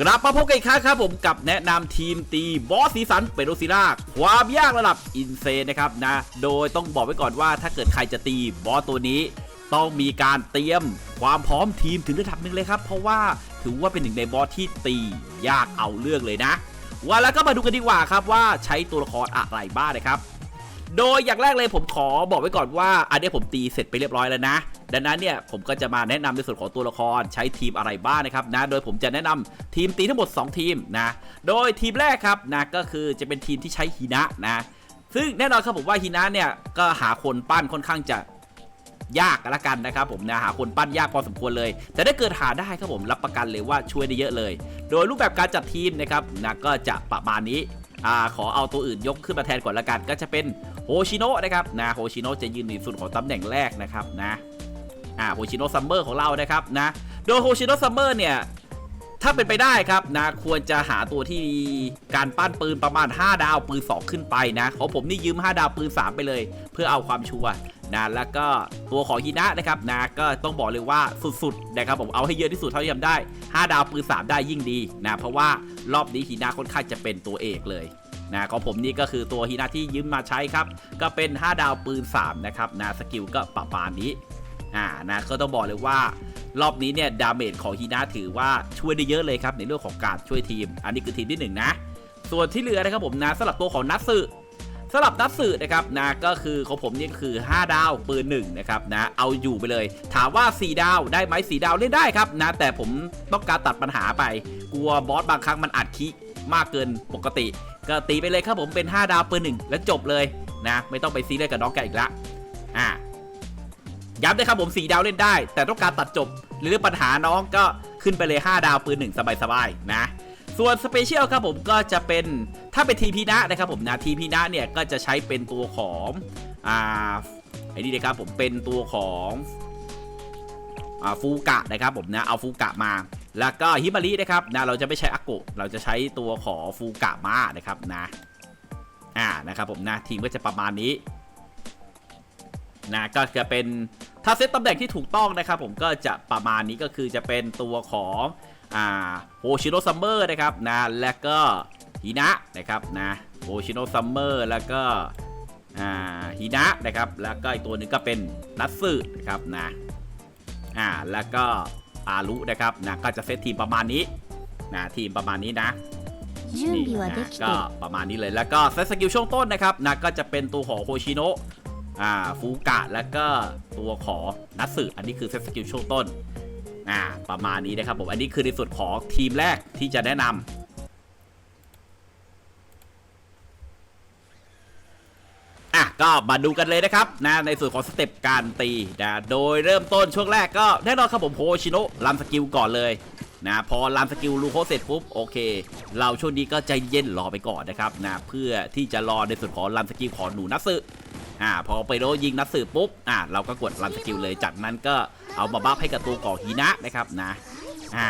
กลับมาพบกันอีกครั้งครับผมกับแนะนำทีมตีบอสสีสันเปโรซิล่าความยากระดับอินเซนนะครับนะ โดยต้องบอกไว้ก่อนว่าถ้าเกิดใครจะตีบอสตัวนี้ ต้องมีการเตรียมความพร้อมทีมถึงระดับหนึ่งเลยครับ เพราะว่าถือว่าเป็นหนึ่งในบอสที่ตียากเอาเรื่องเลยนะว่าแล้วก็มาดูกันดีกว่าครับว่าใช้ตัวละครอะไรบ้างนะครับ โดยอย่างแรกเลยผมขอบอกไว้ก่อนว่า อันนี้ผมตีเสร็จไปเรียบร้อยแล้วนะ ดังนั้นเนี่ยผมก็จะมาแนะนำในส่วนของตัวละครใช้ทีมอะไรบ้างนะครับนะโดยผมจะแนะนำทีมตีทั้งหมด 2 ทีมนะโดยทีมแรกครับนะก็คือจะเป็นทีมที่ใช้ฮินะนะซึ่งแน่นอนครับผมว่าฮินะเนี่ยก็หาคนปั้นค่อนข้างจะยากกันละกันนะครับผมนะหาคนปั้นยากพอสมควรเลย แต่ถ้าเกิดหาได้ครับผมรับประกันเลยว่าช่วยได้เยอะเลย โดยรูปแบบการจัดทีมนะครับนะก็จะประมาณนี้อ่าขอเอาตัวอื่นยกขึ้นมาแทนก่อนละกัน ก็จะเป็นโฮชิโนะนะครับนะโฮชิโนะจะยืนในส่วนของตำแหน่งแรกนะครับนะ อ่าโฮชิโนะซัมเมอร์ของเรานะครับนะโดยโฮชิโนะซัมเมอร์เนี่ยถ้าเป็นไปได้ครับนะควรจะหาตัวที่มีการปั้นปืนประมาณ 5 ดาวปืน 2 ขึ้นไปนะของผมนี่ยืม 5 ดาวปืน 3 ไปเลย เพื่อเอาความชัวนะแล้วก็ตัวของฮินะนะครับนะก็ต้องบอกเลยว่าสุดๆนะครับผมเอาให้เยอะที่สุดเท่าที่ทำได้ 5 ดาวปืน 3 ได้ยิ่งดีนะเพราะว่ารอบนี้ฮินะค่อนข้างจะเป็นตัวเอกเลยนะของผมนี่ก็คือตัวฮินะที่ยืมมาใช้ครับ ก็เป็น 5 ดาวปืน 3 นะครับนะสกิลก็ประมาณนี้ อ่านะก็ต้องบอกเลยว่ารอบนี้เนี่ยดาเมจของฮินะถือว่าช่วยได้เยอะเลยครับในเรื่องของการช่วยทีม อันนี้คือทีมที่หนึ่งนะ ส่วนที่เหลือนะครับผมนะสำหรับตัวของนัทสึสำหรับนัทสึนะครับนะก็คือของผมนี่คือ 5 ดาวปืนหนึ่งนะครับนะเอาอยู่ไปเลย ถามว่า 4 ดาวได้ไหม4ดาวเล่นได้ครับนะแต่ผมต้องการตัดปัญหาไป กลัวบอสบางครั้งมันอัดคิมากเกินปกติ ก็ตีไปเลยครับผมเป็น 5 ดาวปืนหนึ่งแล้วจบเลยนะไม่ต้องไปซีเรียสกับน้องแกอีกละอ่า ย้ำนะครับผม4ดาวเล่นได้ แต่ต้องการตัดจบหรือปัญหาน้องก็ขึ้นไปเลย 5 ดาวปืนหนึ่งสบายๆนะ ส่วนสเปเชียลครับผมก็จะเป็นถ้าเป็นทีพีนะนะครับผมนะทีพีนะเนี่ยก็จะใช้เป็นตัวของอ่าไอ้นี่นะครับผมเป็นตัวของอ่าฟูกะนะครับผมนะเอาฟูกะมา แล้วก็ฮิมารินะครับนะเราจะไม่ใช้อากุเราจะใช้ตัวของฟูกะมานะครับนะอ่านะครับผมนะทีมก็จะประมาณนี้นะก็จะเป็น ถ้าเซตตำแหน่งที่ถูกต้องนะครับผมก็จะประมาณนี้ก็คือจะเป็นตัวของอ่าโฮชิโนซัมเมอร์นะครับนะและก็ฮินะนะครับนะโฮชิโนซัมเมอร์แล้วก็อ่าฮินะนะครับแล้วก็อีกตัวหนึ่งก็เป็นนัตสึนะครับนะอ่าแล้วก็อารุนะครับนะก็จะเซตทีมประมาณนี้นะทีมประมาณนี้นะนี่นะก็ประมาณนี้เลยแล้วก็เซตสกิลช่วงต้นนะครับนะก็จะเป็นตัวของโฮชิโน อ่าฟูกะแล้วก็ตัวขอนัตสึอันนี้คือเซตสกิลช่วงต้นอ่าประมาณนี้นะครับผมอันนี้คือในส่วนของทีมแรกที่จะแนะนำอะก็มาดูกันเลยนะครับนะในส่วนของสเต็ปการตีนะโดยเริ่มต้นช่วงแรกก็แน่นอนครับผมโฮชิโนะรันสกิลก่อนเลยนะพอรันสกิลลูโคเสร็จปุ๊บโอเค เราช่วงนี้ก็ใจเย็นรอไปก่อนนะครับนะเพื่อที่จะรอในส่วนของรันสกิลของหนูนัตสึ อ่าพอไปโดนยิงนัตสึปุ๊บอ่าเราก็กดรันสกิลเลยจากนั้นก็เอามาบัฟให้กับตัวของฮีนะนะครับนะอ่า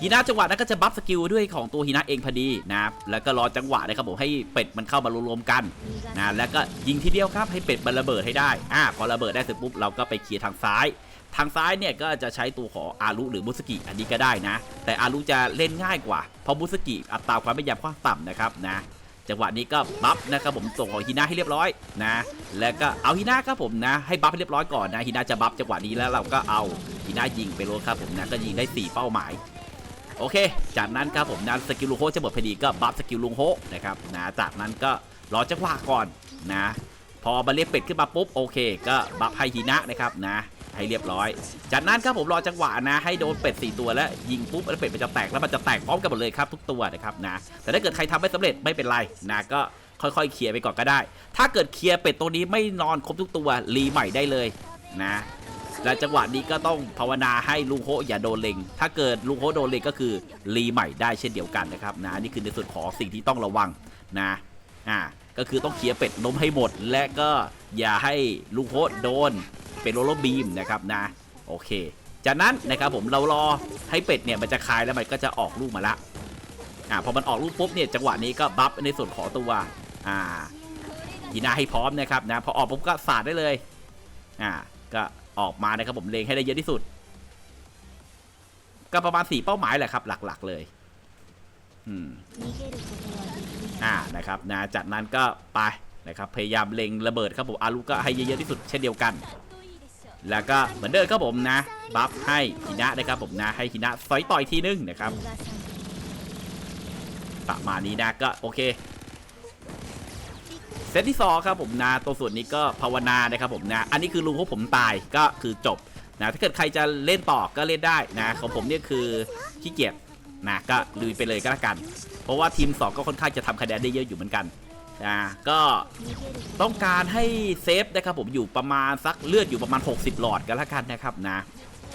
ฮีนะจังหวะนั้นก็จะบัฟสกิลด้วยของตัวฮีนะเองพอดีนะแล้วก็รอจังหวะนะครับผมให้เป็ดมันเข้ามารวมๆกันนะแล้วก็ยิงทีเดียวครับให้เป็ดมันระเบิดให้ได้อ่าพอระเบิดได้เสร็จปุ๊บเราก็ไปเคลียร์ทางซ้าย ทางซ้ายเนี่ยก็จะใช้ตัวของอารุหรือมุสกิอันนี้ก็ได้นะ แต่อารุจะเล่นง่ายกว่าเพราะมุสกิอัตราความแม่นยำค่อนข้างต่ำนะครับนะ จังหวะนี้ก็บัฟนะครับผมส่งของฮินาให้เรียบร้อยนะ แล้วก็เอาฮินาครับผมนะ ให้บัฟให้เรียบร้อยก่อนนะฮินาจะบัฟจังหวะนี้แล้วเราก็เอาฮินายิงไปโลครับผมนะก็ยิงได้ 4 เป้าหมายโอเค จากนั้นครับผมนะสกิลลุงโฮจะหมดพอดีก็บัฟสกิลลุงโฮนะครับนะจากนั้นก็รอจังหวะก่อนนะ พอมาเรียกเป็ดขึ้นมาปุ๊บโอเค ก็บัฟให้ฮินะนะครับนะ ให้เรียบร้อย จากนั้นครับผมรอจังหวะนะให้โดนเป็ด 4 ตัวแล้วยิงปุ๊บแล้วเป็ดมันจะแตกแล้วมันจะแตกพร้อมกันหมดเลยครับทุกตัวนะครับนะแต่ถ้าเกิดใครทำไม่สำเร็จไม่เป็นไรนะก็ค่อยๆเคลียร์ไปก่อนก็ได้ ถ้าเกิดเคลียร์เป็ดตัวนี้ไม่นอนครบทุกตัวรีใหม่ได้เลยนะและจังหวะนี้ก็ต้องภาวนาให้ลุงโฮอย่าโดนเล็ง ถ้าเกิดลุงโฮโดนเล็งก็คือรีใหม่ได้เช่นเดียวกันนะครับนะนี่คือในส่วนของสิ่งที่ต้องระวังนะอ่าก็คือต้องเคลียร์เป็ดล้มให้หมด และก็อย่าให้ลุงโฮโดน เป็นโรลบีมนะครับนะโอเค จากนั้นนะครับผมเรารอให้เป็ดเนี่ยมันจะคายแล้วมันก็จะออกลูกมาละอ่าพอมันออกลูกปุ๊บเนี่ยจังหวะนี้ก็บัฟในส่วนขอตัวอ่ายีน่าให้พร้อมนะครับนะพอออกปุ๊บก็สาดได้เลยอ่าก็ออกมานะครับผมเลงให้ได้เยอะที่สุด ก็ประมาณสี่เป้าหมายแหละครับ หลักๆเลยอืมอ่านะครับนะจากนั้นก็ไปนะครับพยายามเลงระเบิดครับผมอารุก็ให้เยอะๆที่สุดเช่นเดียวกัน แล้วก็เหมือนเดิมครับผมนะ บัฟให้ฮินะนะครับผมนะ ให้ฮินะสอยต่อยทีนึงนะครับ ประมาณนี้นะก็โอเคเซตที่สองครับผมนะตัวส่วนนี้ก็ภาวนานะครับผมนะอันนี้คือลุงของผมตายก็คือจบนะถ้าเกิดใครจะเล่นต่อก็เล่นได้นะของผมเนี่ยคือขี้เกียจนะก็ลุยไปเลยก็แล้วกัน เพราะว่าทีม 2 ก็ค่อนข้างจะทำคะแนนได้เยอะอยู่เหมือนกัน นะก็ต้องการให้เซฟนะครับผมอยู่ประมาณสักเลือดอยู่ประมาณ 60 หลอดกันล้วกันนะครับนะ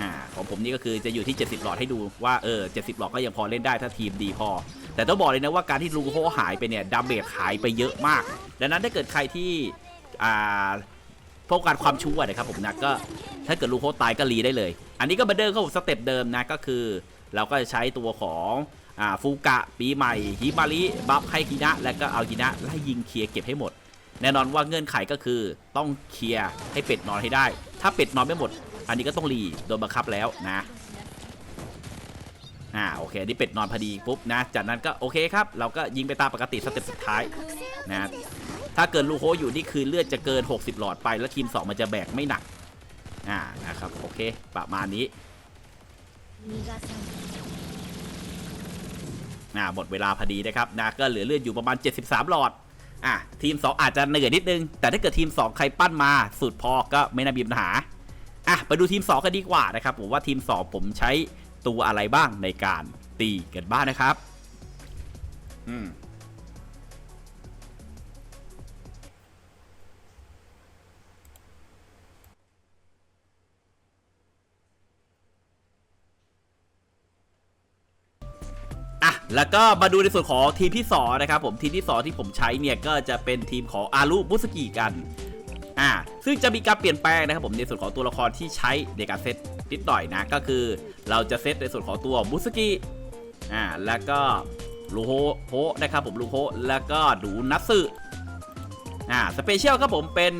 อ่าของผมนี่ก็คือจะอยู่ที่ 70 หลอดให้ดูว่าเออ70 หลอดก็ยังพอเล่นได้ถ้าทีมดีพอ แต่ต้องบอกเลยนะว่าการที่ลูโคหายไปเนี่ยดาเมจหายไปเยอะมาก ดังนั้นถ้าเกิดใครที่อ่าพบการความชั่วนะครับผมนะก็ถ้าเกิดลูโคตายก็รีได้เลย อันนี้ก็บันเดอร์ก็ผมสเต็ปเดิมนะก็คือ เราก็จะใช้ตัวของ อ่าฟูกะปีใหม่ฮิมาริบัฟให้คินะ แล้วก็เอาคินะไล่ยิงเคลียร์เก็บให้หมด แน่นอนว่าเงื่อนไขก็คือต้องเคลียร์ให้เป็ดนอนให้ได้ ถ้าเป็ดนอนไม่หมด อันนี้ก็ต้องรีโดนบังคับแล้วนะอ่าโอเคนี่เป็ดนอนพอดีปุ๊บนะ จากนั้นก็โอเคครับ เราก็ยิงไปตามปกติสเต็ปสุดท้ายนะถ้าเกิดลูโฮอยู่นี่คือเลือดจะเกิน 60 หลอดไปแล้วทีม 2 มันจะแบกไม่หนักอ่านะครับโอเคประมาณนี้ นะหมดเวลาพอดีนะครับนะก็เหลือเลือดอยู่ประมาณ 73 หลอดอะทีม 2 อาจจะเหนื่อยนิดนึง แต่ถ้าเกิดทีม 2 ใครปั้นมาสุดพอก็ไม่น่ามีปัญหาอะไปดูทีม 2 กันดีกว่านะครับผมว่าทีม 2 ผมใช้ตัวอะไรบ้างในการตีกันบ้างนะครับ อืม แล้วก็มาดูในส่วนของทีมที่2นะครับผมทีมที่ 2 ที่ผมใช้เนี่ยก็จะเป็นทีมของอารุบุสกิกันอ่าซึ่งจะมีการเปลี่ยนแปลงนะครับผมในส่วนของตัวละครที่ใช้ในการเซตนิดหน่อยนะก็คือเราจะเซตในส่วนของตัวบุสกิอ่าแล้วก็ลูโฮโฮนะครับผมลูโฮแล้วก็ดูนัตสึอ่าสเปเชียลครับผมเป็น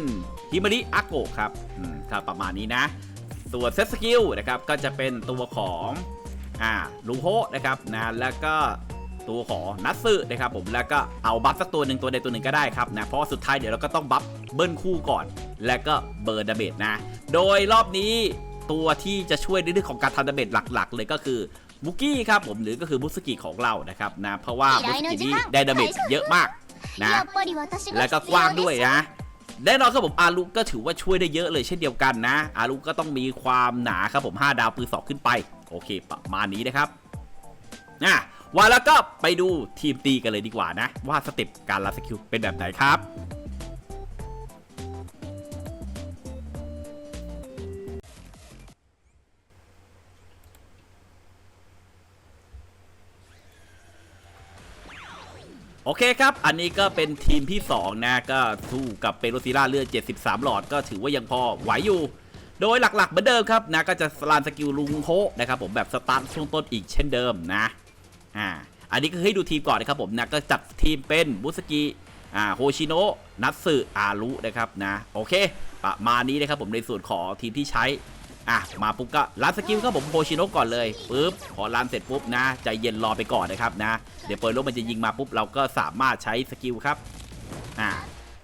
ฮิมาริอาโกะครับอืมครับประมาณนี้นะ ส่วนเซตสกิลนะครับก็จะเป็นตัวของ อ่าลุงโฮนะครับนะแล้วก็ตัวของนัตสึนะครับผมแล้วก็เอาบัฟสักตัวหนึ่งตัวใดตัวหนึ่งก็ได้ครับนะเพราะสุดท้ายเดี๋ยวเราก็ต้องบัฟเบิ้ลคู่ก่อน แล้วก็เบิร์ดดาเมจนะ โดยรอบนี้ตัวที่จะช่วยในเรื่องของการทำดาเมจหลักๆ เลยก็คือบุกี้ครับผมหรือก็คือมุสกิของเรานะครับนะเพราะว่ามุสกินี่ได้ดาเมจเยอะมากนะแล้วก็กว้างด้วยนะแน่นอนครับผมอารุก็ถือว่าช่วยได้เยอะเลยเช่นเดียวกันนะ อารุก็ต้องมีความหนาครับผม 5 ดาวปืนสองขึ้นไป โอเค ประมาณนี้นะครับอะว่าแล้วก็ไปดูทีมตีกันเลยดีกว่านะ ว่าสเต็ปการรับสกิลเป็นแบบไหนครับโอเคครับ อันนี้ก็เป็นทีมที่ 2 นะ ก็สู้กับเปโรซิล่าเลือด 73 หลอด ก็ถือว่ายังพอไหวอยู่ โดยหลักๆเหมือนเดิมครับนะก็จะสลานสกิลลุงโฮนะครับผมแบบสตาร์ทช่วงต้นอีกเช่นเดิมนะอ่าอันนี้ก็ให้ดูทีมก่อนนะครับผมนะก็จัดทีมเป็นบุสกิอ่าโฮชิโนะนัตสึอารุนะครับนะโอเค ประมาณนี้นะครับผมในส่วนของทีมที่ใช้อะมาปุ๊บก็รันสกิลครับผมโฮชิโนะก่อนเลยปุ๊บพอรันเสร็จปุ๊บนะใจเย็นรอไปก่อนนะครับนะเดี๋ยวเปิดโลกมันจะยิงมาปุ๊บเราก็สามารถใช้สกิลครับอ่า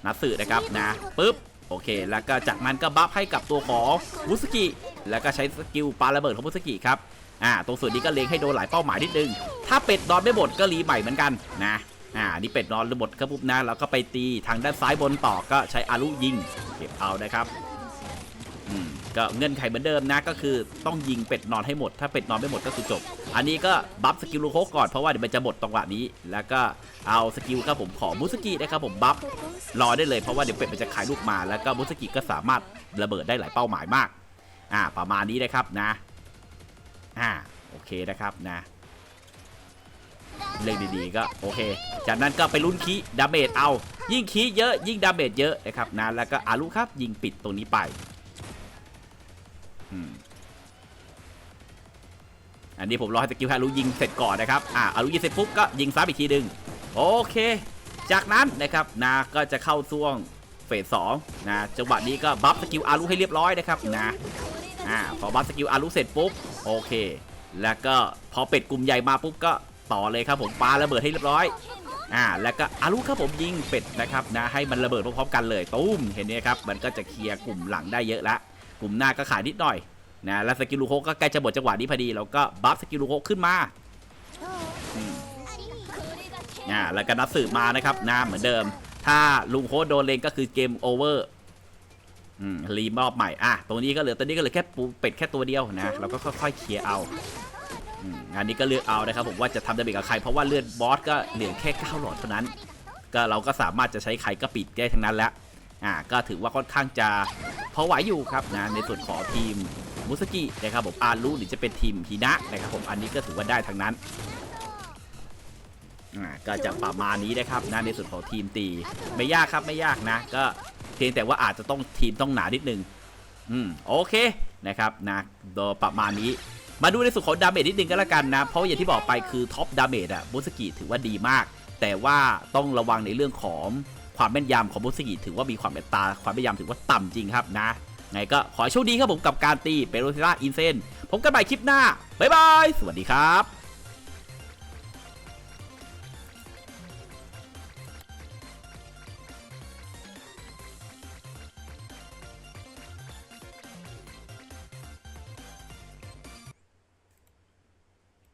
นัตสึนะครับนะปุ๊บ โอเค แล้วก็จากนั้นก็บัฟให้กับตัวของวุสกิแล้วก็ใช้สกิลปาระเบิดของวุสกิครับอ่าตรงส่วนนี้ก็เล็งให้โดนหลายเป้าหมายนิดนึง ถ้าเป็ดนอนไม่หมดก็รีใหม่เหมือนกันนะอ่านี่เป็ดนอนหมดครับปุ๊บนะแล้วก็ไปตีทางด้านซ้ายบนต่อก็ใช้อารุยิงเก็บเอานะครับ ก็เงื่อนไขเหมือนเดิมนะก็คือต้องยิงเป็ดนอนให้หมด ถ้าเป็ดนอนไม่หมดก็คือจบ อันนี้ก็บัฟสกิลลูโคกก่อนเพราะว่าเดี๋ยวมันจะหมดตรงหวะนี้ แล้วก็เอาสกิลครับผมขอมุสกินะครับผมบัฟรอได้เลยเพราะว่าเดี๋ยวเป็ดมันจะขายลูกมา แล้วก็มุสกิก็สามารถระเบิดได้หลายเป้าหมายมาก อ่าประมาณนี้นะครับนะ อ่าโอเคนะครับนะเล่นดีๆก็โอเค จากนั้นก็ไปลุ้นคีดาเมจเอา ยิ่งคีเยอะยิ่งดาเมจเยอะนะครับนะแล้วก็อารุครับยิงปิดตรงนี้ไป อันนี้ผมรอให้สกิลฮารุยิงเสร็จก่อนนะครับ อ่าอารุยิงเสร็จปุ๊บก็ยิงซ้ำอีกทีหนึ่งโอเค จากนั้นนะครับนาก็จะเข้าช่วงเฟสสองนะจังหวะนี้ก็บัฟสกิลอารุให้เรียบร้อยนะครับนะอ่าพอบัฟสกิลอารุเสร็จปุ๊บโอเค แล้วก็พอเป็ดกลุ่มใหญ่มาปุ๊บก็ต่อเลยครับผมปาระเบิดให้เรียบร้อยอ่าแล้วก็อารุครับผมยิงเป็ดนะครับนะให้มันระเบิดพร้อมๆกันเลยตุ้มเห็นไหมครับมันก็จะเคลียร์กลุ่มหลังได้เยอะละ กลุ่มหน้าก็ขายนิดหน่อยนะแล้วสกิลลูโคก็ใกล้จะหมดจังหวะนี้พอดีเราก็บัฟสกิลลูโคขึ้นมาอ่าแล้วก็นัดสืบมานะครับหนะเหมือนเดิม ถ้าลุงโคโดนเลงก็คือเกมโอเวอร์อืมรีมอบใหม่อะตรงนี้ก็เหลือตอนนี้ก็เหลือแค่ปูเป็ดแค่ตัวเดียวนะเราก็ค่อยๆเคลียร์เอาองานนี้ก็เลือกเอานะครับผมว่าจะทำดาเมจกับใครเพราะว่าเลือดบอสก็เหลือแค่9หลอดเท่านั้น ก็เราก็สามารถจะใช้ใครก็ปิดได้ทั้งนั้นแล้วอ่าก็ถือว่าค่อนข้างจะ พอไหวอยู่ครับนะในส่วนของทีมมุสกินะครับผมอารุหรือจะเป็นทีมฮินะนะครับผมอันนี้ก็ถือว่าได้ทั้งนั้นอ่าก็จะประมาณนี้นะครับนะในส่วนของทีมตีไม่ยากครับไม่ยากนะ ก็เพียงแต่ว่าอาจจะต้องทีมต้องหนานิดนึงอืมโอเคนะครับนะโดยประมาณนี้มาดูในส่วนของดาเมจนิดนึงก็แล้วกันนะ เพราะอย่างที่บอกไปคือท็อปดาเมจอะบุสกิถือว่าดีมาก แต่ว่าต้องระวังในเรื่องของ ความแม่นยำของบุสกิถือว่ามีความเมตตาความแม่นยำถือว่าต่ำจริงครับนะไงก็ขอโชคดีครับผมกับการตีเปโรซิล่าอินเซนผมกันใหม่คลิปหน้าบ๊ายบายสวัสดีครับ